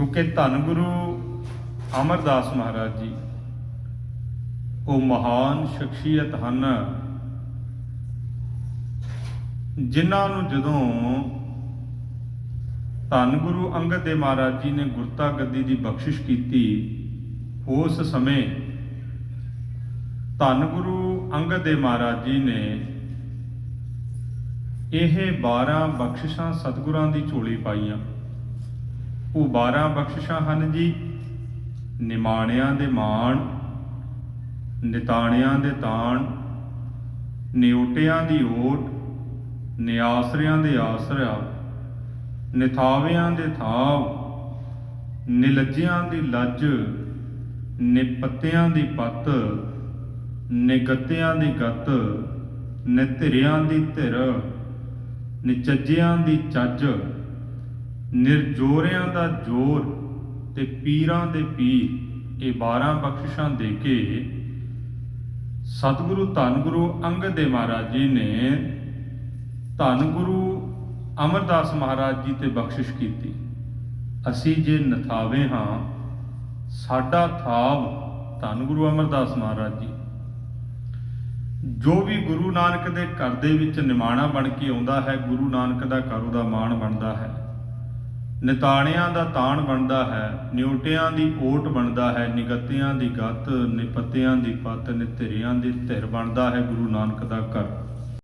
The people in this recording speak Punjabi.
ਕਿਉਂਕਿ ਧੰਨ ਗੁਰੂ ਅਮਰਦਾਸ ਮਹਾਰਾਜ ਜੀ, ਉਹ ਮਹਾਨ ਸ਼ਖਸੀਅਤ ਹਨ। ਜਿਨ੍ਹਾਂ ਨੂੰ ਜਦੋਂ ਧੰਨ ਗੁਰੂ ਅੰਗਦ ਦੇਵ ਮਹਾਰਾਜ ਜੀ ਨੇ ਗੁਰਤਾ ਗੱਦੀ ਦੀ ਬਖਸ਼ਿਸ਼ ਕੀਤੀ, ਉਸ ਸਮੇਂ ਧੰਨ ਗੁਰੂ ਅੰਗਦ ਦੇਵ ਮਹਾਰਾਜ ਜੀ ਨੇ ਇਹ 12 ਬਖਸ਼ਿਸ਼ਾਂ ਸਤਿਗੁਰਾਂ ਦੀ ਝੋਲੀ ਪਾਈਆਂ। ਉਹ 12 ਬਖਸ਼ਿਸ਼ਾਂ ਹਨ ਜੀ। ਨਿਮਾਣਿਆਂ ਦੇ ਮਾਣ, ਨਿਤਾਣਿਆਂ ਦੇ ਤਾਣ, ਨਿਉਟਿਆਂ ਦੀ ਓਟ, ਨਿਆਸਰਿਆਂ ਦੇ ਆਸਰਿਆ ਨਿਥਾਵਿਆਂ ਦੇ ਥਾਵ, ਨਿਲੱਜਿਆਂ ਦੀ ਲੱਜ, ਨਿਪੱਤਿਆਂ ਦੀ ਪੱਤ, ਨਿਗੱਤਿਆਂ ਦੀ ਗੱਤ, ਨਿਧਿਰਿਆਂ ਦੀ ਧਿਰ, ਨਿਚੱਜਿਆਂ ਦੀ ਚੱਜ ਨਿਰਜੋਰਿਆਂ ਦਾ ਜੋਰ ਤੇ ਪੀਰਾਂ ਦੇ ਪੀਰ, ਇਹ 12 ਬਖਸ਼ਿਸ਼ਾਂ ਦੇ ਕੇ ਸਤਿਗੁਰੂ ਧੰਨ ਗੁਰੂ ਅੰਗਦ ਦੇਵ ਮਹਾਰਾਜ ਜੀ ਨੇ ਧੰਨ ਗੁਰੂ ਅਮਰਦਾਸ ਮਹਾਰਾਜ ਜੀ ਤੇ ਬਖਸ਼ਿਸ਼ ਕੀਤੀ। ਅਸੀਂ ਜੇ ਨਥਾਵੇ ਹਾਂ, ਸਾਡਾ ਥਾਵ ਧੰਨ ਗੁਰੂ ਅਮਰਦਾਸ ਮਹਾਰਾਜ ਜੀ। ਜੋ ਵੀ ਗੁਰੂ ਨਾਨਕ ਦੇ ਘਰ ਦੇ ਵਿੱਚ ਨਿਮਾਣਾ ਬਣ ਕੇ ਆਉਂਦਾ ਹੈ, ਗੁਰੂ ਨਾਨਕ ਦਾ ਘਰ ਉਹਦਾ ਮਾਣ ਬਣਦਾ ਹੈ। ਨਿਤਾਣਿਆਂ ਦਾ ਤਾਣ ਬਣਦਾ ਹੈ, ਨਿਉਟਿਆਂ ਦੀ ਓਟ ਬਣਦਾ ਹੈ, ਨਿਗੱਤਿਆਂ ਦੀ ਗੱਤ, ਨਿਪੱਤਿਆਂ ਦੀ ਪੱਤ, ਨਿਧਿਰਿਆਂ ਦੀ ਧਿਰ ਬਣਦਾ ਹੈ, ਗੁਰੂ ਨਾਨਕ ਦਾ ਘਰ।